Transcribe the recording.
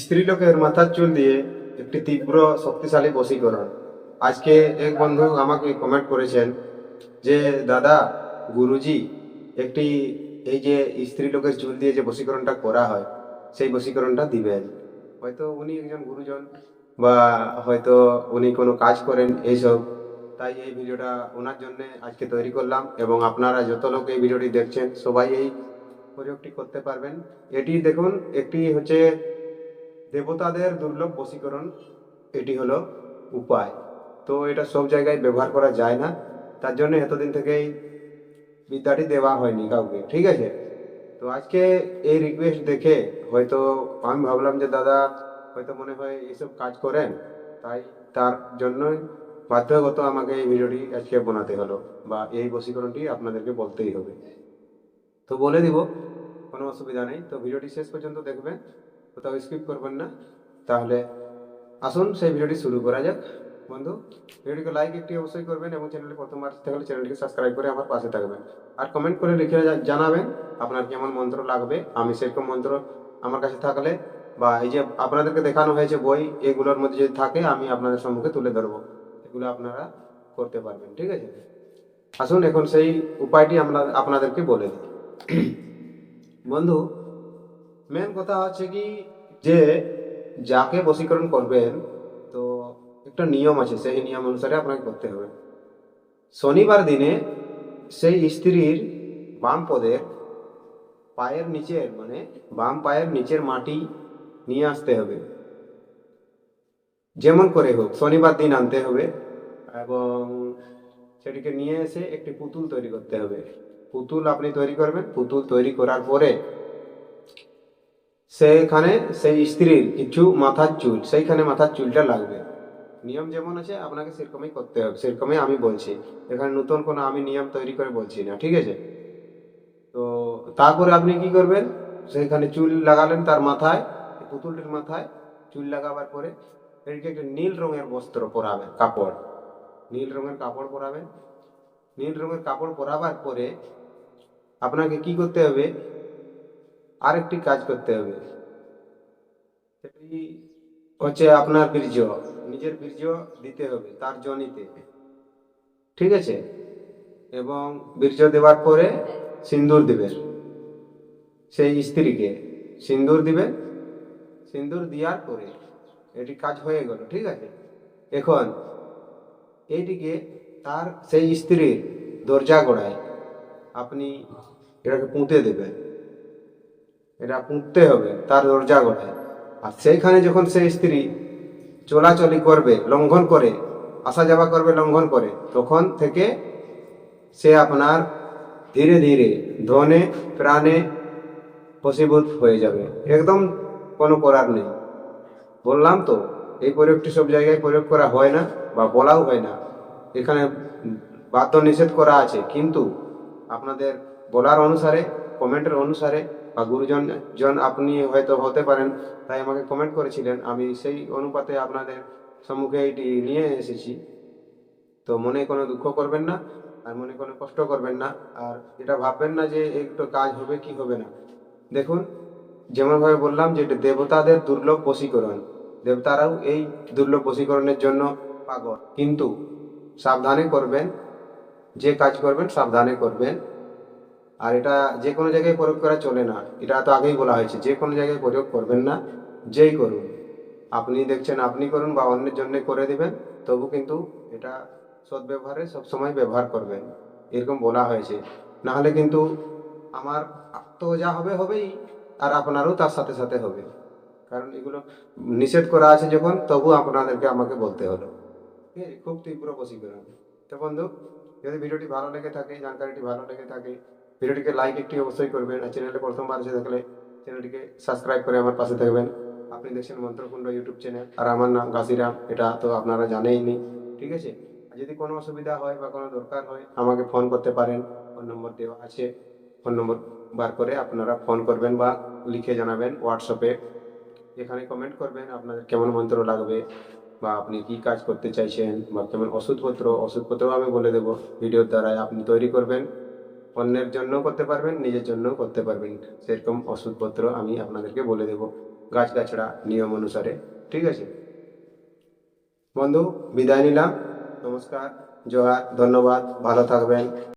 স্ত্রীলোকের মাথার চুল দিয়ে একটি তীব্র শক্তিশালী বশীকরণ। আজকে এক বন্ধু আমাকে কমেন্ট করেছেন যে, দাদা, গুরুজি, একটি এই যে স্ত্রীলোকের চুল দিয়ে যে বশীকরণটা করা হয়, সেই বশীকরণটা দিবেন। হয়তো উনি একজন গুরুজন বা হয়তো উনি কোনো কাজ করেন এইসব। তাই এই ভিডিওটা ওনার জন্য আজকে তৈরি করলাম এবং আপনারা যত লোক এই ভিডিওটি দেখছেন, সবাই এই প্রয়োগটি করতে পারবেন। এটি দেখুন, একটি হচ্ছে দেবতাদের দুর্লভ বশীকরণ, এটি হলো উপায়। তো এটা সব জায়গায় ব্যবহার করা যায় না। তার জন্য এতদিন থেকেই বিদ্যাটি দেওয়া হয়নি কাউকে, ঠিক আছে? তো আজকে এই রিকোয়েস্ট দেখে হয়তো আমি ভাবলাম যে, দাদা, হয়তো মনে হয় এইসব কাজ করেন। তাই তার জন্যই বাধ্যগত আমাকে এই ভিডিওটি আজকে বানাতে হলো বা এই বশীকরণটি আপনাদেরকে বলতেই হবে। তো বলে দিব, কোনো অসুবিধা নেই। তো ভিডিওটি শেষ পর্যন্ত দেখবেন। কোথাও স্কিপ করবেন না। তাহলে আসুন সেই ভিডিওটি শুরু করা যাক। বন্ধু, ভিডিওটিকে লাইক একটি অবশ্যই করবেন এবং চ্যানেলে প্রথমবার আসতে হলে চ্যানেলটিকে সাবস্ক্রাইব করে আমার পাশে থাকবেন। আর কমেন্ট করে লিখে জানাবেন আপনার কেমন মন্ত্র লাগবে। আমি সেরকম মন্ত্র আমার কাছে থাকলে বা এই যে আপনাদেরকে দেখানো হয়েছে বই, এগুলোর মধ্যে যদি থাকে আমি আপনাদের সম্মুখে তুলে ধরবো। এগুলো আপনারা করতে পারবেন, ঠিক আছে? আসুন এখন সেই উপায়টি আমরা আপনাদেরকে বলে দিই। বন্ধু মেন কথা হচ্ছে কি যে, যাকে বশীকরণ করবেন, তো একটা নিয়ম আছে, সেই নিয়ম অনুসারে আপনাকে করতে হবে। শনিবার দিনে সেই স্ত্রীর বাম পদের পায়ের নিচের মানে বাম পায়ের নিচের মাটি নিয়ে আসতে হবে। যেমন করে হোক, শনিবার দিন আনতে হবে এবং সেটিকে নিয়ে এসে একটি পুতুল তৈরি করতে হবে। পুতুল আপনি তৈরি করবেন, পুতুল তৈরি করার পরে সেখানে সেই স্ত্রীর কিছু মাথার চুল, সেইখানে মাথার চুলটা লাগবে। নিয়ম যেমন আছে, আপনাকে সেরকমই করতে হবে। সেরকমই আমি বলছি। এখানে নতুন কোনো আমি নিয়ম তৈরি করে বলছি না, ঠিক আছে? তো তারপরে আপনি কি করবেন? সেখানে চুল লাগালেন তার মাথায় পুতুলটির মাথায়, চুল লাগাবার পরে এটিকে একটা নীল রঙের বস্ত্র পরাবেন, কাপড়। নীল রঙের কাপড় পরাবেন। নীল রঙের কাপড় পরাবার পরে আপনাকে কি করতে হবে? আরেকটি কাজ করতে হবে। সেটি হচ্ছে আপনার বীর্য, নিজের বীর্য দিতে হবে তার জনিতে। ঠিক আছে? এবং বীর্য দেওয়ার পরে সিন্দুর দিবেন। সেই স্ত্রীকে সিন্দুর দিবেন। সিন্দুর দেওয়ার পরে এটি কাজ হয়ে গেল, ঠিক আছে? এখন এইটিকে তার সেই স্ত্রীর দরজা গোড়ায় আপনি এটাকে পুঁতে দেবেন। এটা পুঁততে হবে, তার দরজা গোড়ায়। আর সেইখানে যখন সেই স্ত্রী চলাচলি করবে, লঙ্ঘন করে, আসা যাওয়া করবে, লঙ্ঘন করে, তখন থেকে সে আপনার ধীরে ধীরে ধনে প্রাণে বশীভূত হয়ে যাবে। একদম কোনো করার নেই। বললাম তো, এই প্রয়োগটি সব জায়গায় প্রয়োগ করা হয় না বা বলাও হয় না। এখানে বাধ্য নিষেধ করা আছে, কিন্তু আপনাদের বলার অনুসারে, কমেন্টের অনুসারে বা গুরুজন, জন আপনি হয়তো হতে পারেন, তাই আমাকে কমেন্ট করেছিলেন। আমি সেই অনুপাতে আপনাদের সম্মুখে এটি নিয়ে এসেছি। তো মনে কোনো দুঃখ করবেন না, আর মনে কোনো কষ্ট করবেন না, আর এটা ভাববেন না যে একটু কাজ হবে কি হবে না। দেখুন, যেমনভাবে বললাম যে এটা দেবতাদের দুর্লভ বশীকরণ। দেবতারাও এই দুর্লভ বশীকরণের জন্য পাগল। কিন্তু সাবধানে করবেন, যে কাজ করবেন সাবধানে করবেন। আর এটা যে কোনো জায়গায় প্রয়োগ করা চলে না। এটা তো আগেই বলা হয়েছে, যে কোনো জায়গায় প্রয়োগ করবেন না, যেই করুন। আপনি দেখছেন আপনি করুন বা অন্যের জন্য করে দিবেন, তবু কিন্তু এটা সদ্ব্যবহারে সবসময় ব্যবহার করবেন, এরকম বলা হয়েছে। না হলে কিন্তু আমার তো যা হবে, হবেই, আর আপনারও তার সাথে সাথে হবে। কারণ এগুলো নিষেধ করা আছে যখন, তবু আপনাদেরকে আমাকে বলতে হলো। ঠিক আছে? খুব তীব্র বশীকরণ তো বন্ধু, যদি ভিডিওটি ভালো লেগে থাকে, জানকারিটি ভালো লেগে থাকে ভিডিওটিকে লাইক একটি অবশ্যই করবেন আর চ্যানেলে প্রথমবার এসে থাকলে চ্যানেলটিকে সাবস্ক্রাইব করে আমার পাশে থাকবেন। আপনি দেখছেন মন্ত্রকুণ্ড ইউটিউব চ্যানেল আর আমার নাম গাছিরাম এটা তো আপনারা জানেইনি, ঠিক আছে? যদি কোনো অসুবিধা হয় বা কোনো দরকার হয়, আমাকে ফোন করতে পারেন। ফোন নম্বর দেওয়া আছে। ফোন নম্বর বার করে আপনারা ফোন করবেন বা লিখে জানাবেন হোয়াটসঅ্যাপে এখানে কমেন্ট করবেন আপনাদের কেমন মন্ত্র লাগবে বা আপনি কি কাজ করতে চাইছেন বা কেমন ওষুধপত্র ওষুধপত্র আমি বলে দেবো। ভিডিওর দ্বারাই আপনি তৈরি করবেন। অন্যের জন্য করতে পারবেন, নিজের জন্য করতে পারবেন। সেরকম ওষুধপত্র আমি আপনাদেরকে বলে দেব গাছগাছড়া নিয়ম অনুসারে, ঠিক আছে? বন্ধু, বিদায় নিলাম। নমস্কার জোহার ধন্যবাদ, ভালো থাকবেন।